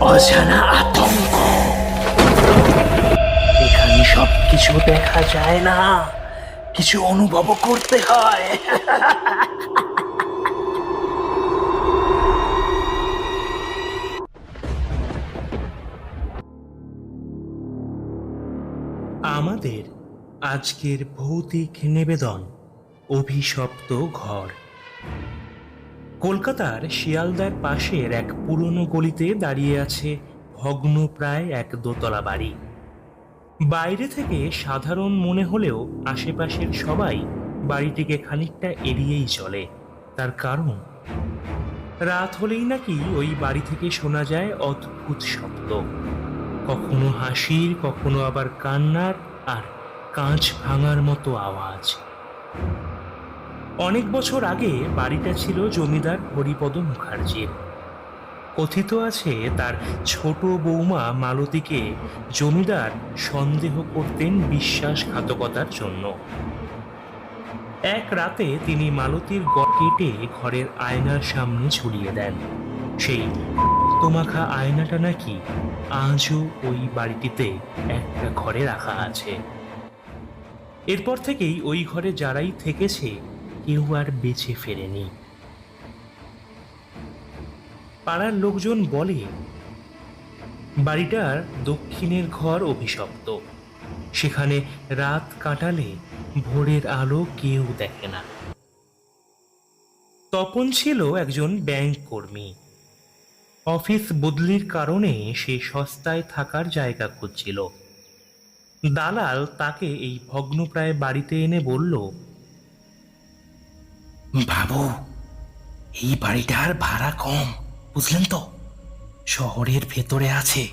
অজানা আতঙ্ক। এখানে সব কিছু দেখা যায় না। কিছু অনুভব করতে হয়। আমাদের আজকের ভৌতিক নিবেদন, অভিশপ্ত ঘর। কলকাতার শিয়ালদার পাশের এক পুরনো গলিতে দাঁড়িয়ে আছে ভগ্ন প্রায় এক দোতলা বাড়ি। বাইরে থেকে সাধারণ মনে হলেও আশেপাশের সবাই বাড়িটিকে খানিকটা এড়িয়েই চলে। তার কারণ? রাত হলেই নাকি ওই বাড়ি থেকে শোনা যায় অদ্ভুত শব্দ। কখনো হাসির, কখনো আবার কান্নার আর কাঁচ ভাঙার মতো আওয়াজ। অনেক বছর আগে বাড়িটা ছিল জমিদার হরিপদ মুখার্জির। কথিত আছে তার ছোট বৌমা মালতীকে জমিদার সন্দেহ করতেন বিশ্বাসঘাতকতার জন্য। এক রাতে তিনি মালতীর কেটে ঘরের আয়নার সামনে ছড়িয়ে দেন। সেই তোমাখা আয়নাটা নাকি আজও ওই বাড়িটিতে একটা ঘরে রাখা আছে। এরপর থেকেই ওই ঘরে যারাই থেকেছে কেউ আর বেঁচে ফেরেনি। পাড়ার লোকজন বলে, বাড়িটার দক্ষিণের ঘর অভিশপ্ত। সেখানে রাত কাটালে ভোরের আলো কেউ দেখে না। তপন ছিল একজন ব্যাংক কর্মী। অফিস বদলির কারণে সে সস্তায় থাকার জায়গা খুঁজছিল। দালাল তাকে এই ভগ্নপ্রায় বাড়িতে এনে বলল বাবু, এই বাড়িটার ভাড়া কম, বুঝলেন তো? শহরের ভেতরে আছে।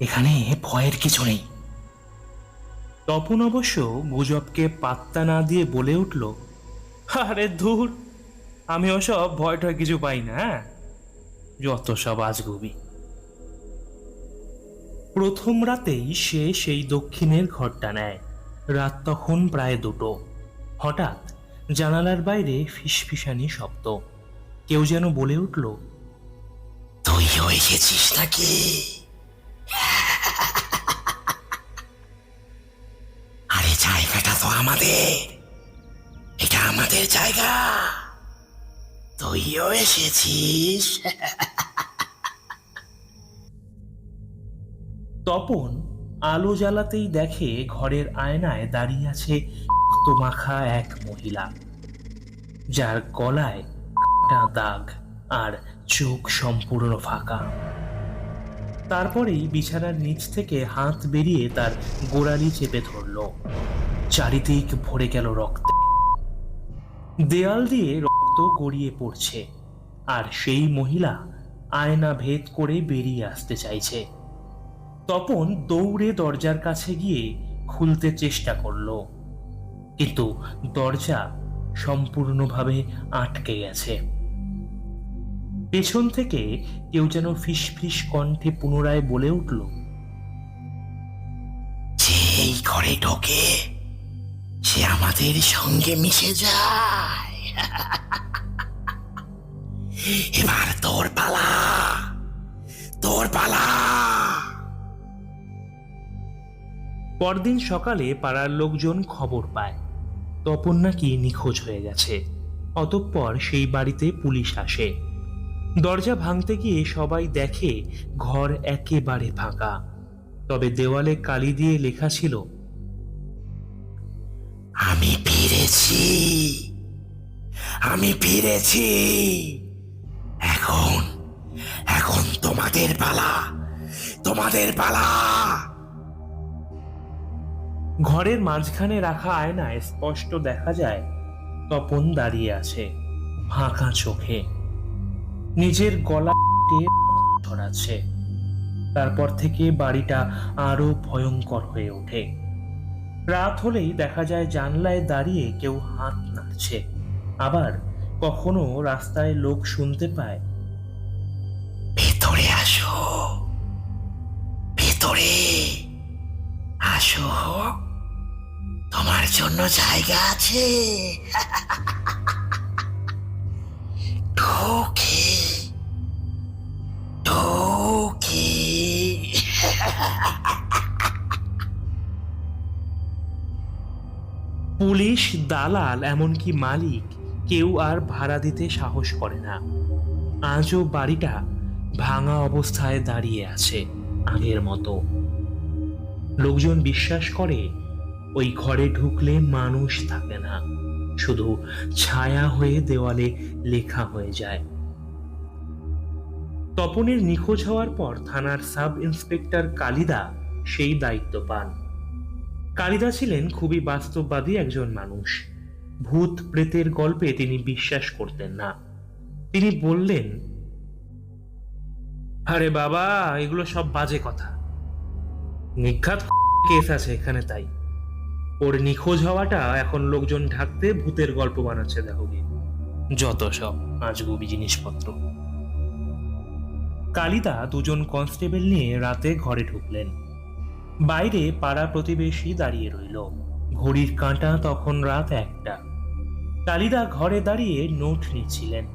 এখানে ভয়ের কিছু নেই। তপন অবশ্য গুজবকে পাত্তা না দিয়ে বলে উঠল, আরে ধুর, আমি ওসব ভয় টয় কিছু পাই না হ্যাঁ? যত সব আজগুবি। প্রথম রাতেই সে সেই দক্ষিণের ঘরটা নেয়। রাত তখন প্রায় দুটো। হঠাৎ জানালার বাইরে ফিসফিসানি শব্দ। কেউ যেন বলে উঠল তুইও এসেছিস নাকি? আরে জায়গাটা তো আমাদের। এটা আমাদের জায়গা। তুইও এসেছিস। তপন আলো জ্বালাতেই দেখে ঘরের আয়নায় দাঁড়িয়ে আছে মাখা এক মহিলা, যার গলায় কাটা দাগ আর চোখ সম্পূর্ণ ফাঁকা। তারপরেই বিছানার নিচ থেকে হাত বেরিয়ে তার গোড়ালি চেপে ধরল। চারিদিক ভরে গেল রক্তে। দেয়াল দিয়ে রক্ত গড়িয়ে পড়ছে, আর সেই মহিলা আয়না ভেদ করে বেরিয়ে আসতে চাইছে। তপন দৌড়ে দরজার কাছে গিয়ে খুলতে চেষ্টা করল। কিন্তু দরজা সম্পূর্ণভাবে আটকে গেছে। পেছন থেকে কেউ যেন ফিস ফিস কণ্ঠে পুনরায় বলে উঠল এই ঘরে ঢোকে সে আমাদের সঙ্গে মিশে যায়। এবার তোর পালা তোর পালা। পরদিন সকালে পাড়ার লোকজন খবর পায়। তপন নাকি নিখোঁজ হয়ে গেছে। অতঃপর সেই বাড়িতে পুলিশ আসে। দরজা ভাঙতে গিয়ে সবাই দেখে ঘর একেবারে ফাঁকা। তবে দেওয়ালে কালি দিয়ে লেখা ছিল, আমি ফিরেছি। আমি ফিরেছি। এখন এখন তোমাদের পালা তোমাদের পালা। ঘরের মাঝখানে রাখা আয়নায় স্পষ্ট দেখা যায়, তপন দাঁড়িয়ে আছে ফাঁকা চোখে। নিজের গলা ছড়াচ্ছে তারপর থেকে বাড়িটা আরও ভয়ঙ্কর হয়ে ওঠে। রাত হলেই দেখা যায় জানলায় দাঁড়িয়ে কেউ হাত নাড়ছে। আবার কখনো রাস্তায় লোক শুনতে পায়, ভেতরে আসো ভেতরে আসো। তোমার জন্য জায়গা আছে। পুলিশ, দালাল, এমনকি মালিক কেউ আর ভাড়া দিতে সাহস করে না। আজও বাড়িটা ভাঙা অবস্থায় দাঁড়িয়ে আছে আগের মতো। লোকজন বিশ্বাস করে ওই ঘরে ঢুকলে মানুষ থাকে না। শুধু ছায়া হয়ে দেওয়ালে লেখা হয়ে যায়। তপনের নিখোঁজ হওয়ার পর থানার সাব ইন্সপেক্টর কালিদা সেই দায়িত্ব পান। কালিদা ছিলেন খুবই বাস্তববাদী একজন মানুষ। ভূত প্রেতের গল্পে তিনি বিশ্বাস করতেন না। তিনি বললেন, আরে বাবা, এগুলো সব বাজে কথা। নিঘাত কেস আছে এখানে তাই। ওর নিখোঁজ হওয়াটা এখন লোকজন ঢাকতে ভূতের গল্প বানাচ্ছে, দেখো গিয়ে যত সব আজগুবি জিনিসপত্র। কালিদা দুজন কনস্টেবল নিয়ে রাতে ঘরে ঢুকলেন। বাইরে পাড়া প্রতিবেশী দাঁড়িয়ে রইল। ঘড়ির কাঁটা তখন রাত একটা। কালিদা ঘরে দাঁড়িয়ে নোট নিচ্ছিলেন।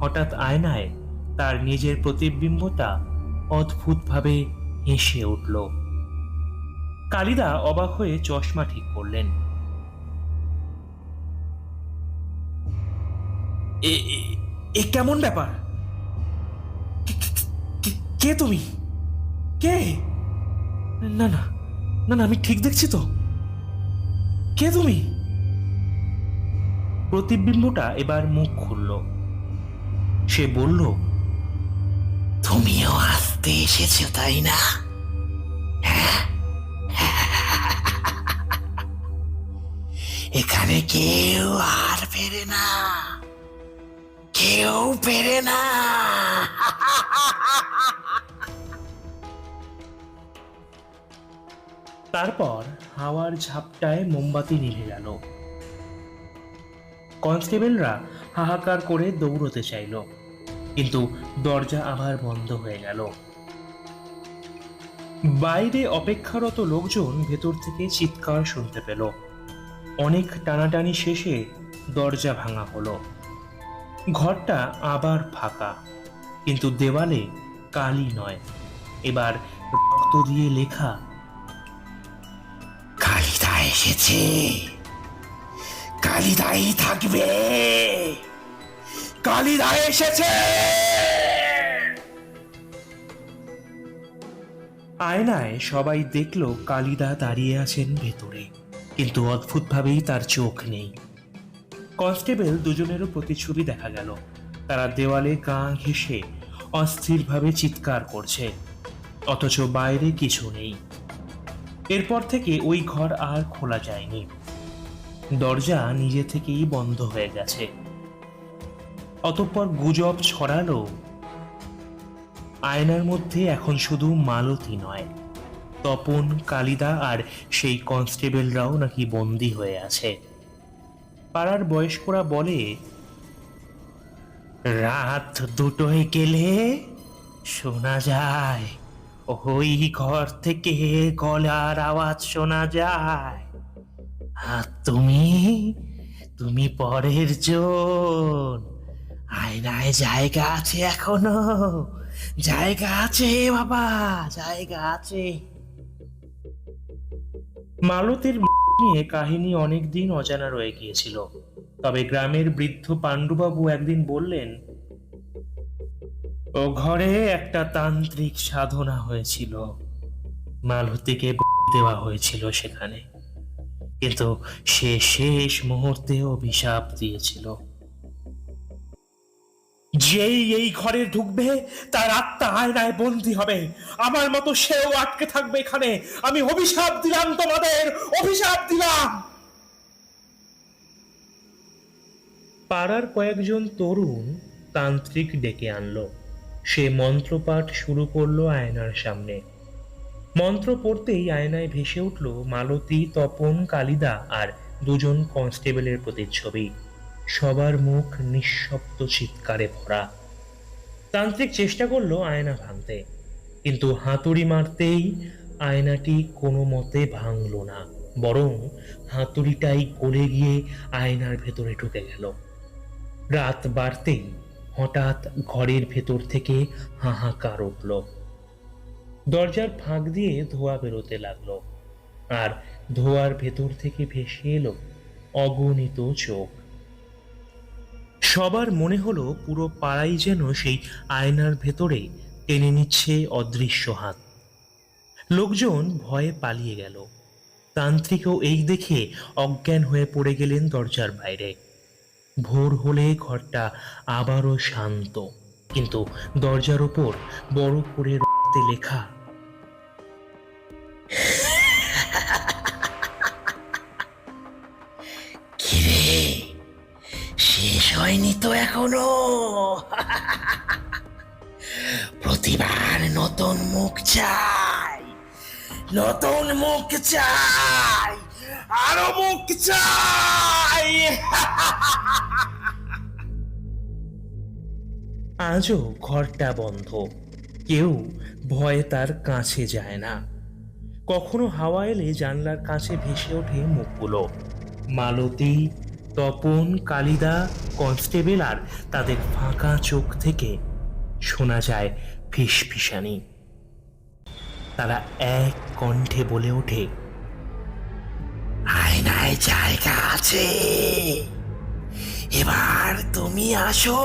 হঠাৎ আয়নায় তার নিজের প্রতিবিম্বটা অদ্ভুতভাবে হেসে উঠল। কালিদা অবাক হয়ে চশমা ঠিক করলেন। এ- কেমন ব্যাপার? কে তুমি? কে? না না না না আমি ঠিক দেখছি তো। কে তুমি? প্রতিবিম্বটা এবার মুখ খুলল। সে বলল তুমিও আসতে এসেছ তাই না? এখানে কেউ আর ফেরে না। কেউ ফেরে না। তারপর হাওয়ার ঝাপটায় মোমবাতি নিভে গেল। কনস্টেবলরা হাহাকার করে দৌড়তে চাইল, কিন্তু দরজা আবার বন্ধ হয়ে গেল। বাইরে অপেক্ষারত লোকজন ভেতর থেকে চিৎকার শুনতে পেল। অনেক টানাটানি শেষে দরজা ভাঙা হলো। ঘরটা আবার ফাঁকা কিন্তু দেওয়ালে কালি নয়। এবার রক্ত দিয়ে লেখা কালিদা এসেছে। কালিদাই থাকবে। কালিদা এসেছে। আয়নায় সবাই দেখল কালিদা দাঁড়িয়ে আছেন ভেতরে। কিন্তু অদ্ভুতভাবেই তার চোখ নেই। কনস্টেবল দুজনেরও প্রতিচ্ছবি দেখা গেল। তারা দেওয়ালে গা ঘেঁষে অস্থিরভাবে চিৎকার করছে। অথচ বাইরে কিছু নেই। এরপর থেকে ওই ঘর আর খোলা যায়নি। দরজা নিজে থেকেই বন্ধ হয়ে গেছে। অতঃপর গুজব ছড়ালো। আয়নার মধ্যে এখন শুধু মালতী নয়। তপন, কালিদা আর সেই কনস্টেবলরাও নাকি বন্দি হয়ে আছে। পাড়ার বয়স্করা বলে, রাত দুটোয় গেলে শোনা যায়, ওই ঘর থেকে গলার আওয়াজ শোনা যায়। আর তুমি তুমি পরের জন। আয়নায় জায়গা আছে এখনও, জায়গা আছে বাবা, জায়গা আছে। মালতীর নিয়ে কাহিনী অনেকদিন অজানা রয়ে গিয়েছিল। তবে গ্রামের বৃদ্ধ পাণ্ডুবাবু একদিন বললেন, ও ঘরে একটা তান্ত্রিক সাধনা হয়েছিল। মালতীকে দেওয়া হয়েছিল সেখানে। কিন্তু সে শেষ মুহূর্তে অভিশাপ দিয়েছিল। যেই এই ঘরে ঢুকবে, তার আত্মা আয়নায় বন্দী হবে। আমার মতো সেও আটকে থাকবে এখানে। আমি অভিশাপ দিলাম তোমাদের, অভিশাপ দিলাম। পাড়ার কয়েকজন তরুণ তান্ত্রিক ডেকে আনলো। সে মন্ত্রপাঠ শুরু করল আয়নার সামনে। মন্ত্র পড়তেই আয়নায় ভেসে উঠল মালতী, তপন, কালিদা আর দুজন কনস্টেবলের প্রতিচ্ছবি। সবার মুখ নিঃশব্দ চিৎকারে ভরা। তান্ত্রিক চেষ্টা করল আয়না ভাঙতে, কিন্তু হাতুড়ি মারতেই আয়নাটি কোনো মতে ভাঙল না, বরং হাতুড়িটাই গলে গিয়ে আয়নার ভেতরে ঢুকে গেল। রাত বাড়তেই হঠাৎ ঘরের ভেতর থেকে হাহাকার উঠল। দরজার ফাঁক দিয়ে ধোঁয়া বেরোতে লাগল, আর ধোঁয়ার ভেতর থেকে ভেসে এলো অগণিত চোখ। সবার মনে হলো পুরো পাড়াই যেন সেই আয়নার ভেতরে টেনে নিচ্ছে অদৃশ্য হাত। লোকজন ভয়ে পালিয়ে গেল। তান্ত্রিকও এই দেখে অজ্ঞান হয়ে পড়ে গেলেন দরজার বাইরে। ভোর হলে ঘরটা আবারও শান্ত। কিন্তু দরজার ওপর বড় করে রক্তে লেখা হয়নি তো এখনও। প্রতিবার নতুন মুখ চাই, নতুন মুখ চাই, আরও মুখ চাই। আজও ঘরটা বন্ধ। কেউ ভয়ে তার কাছে যায় না। কখনো হাওয়া এলে জানলার কাছে ভেসে ওঠে মুখগুলো। মালতী তপন, কালিদা, কনস্টেবল আর তাদের ফাঁকা চোখ থেকে শোনা যায় ফিসফিসানি। তারা এক কণ্ঠে বলে ওঠে, আয়নায় জায়গা আছে। এবার তুমি আসো।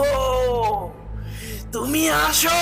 তুমি আসো!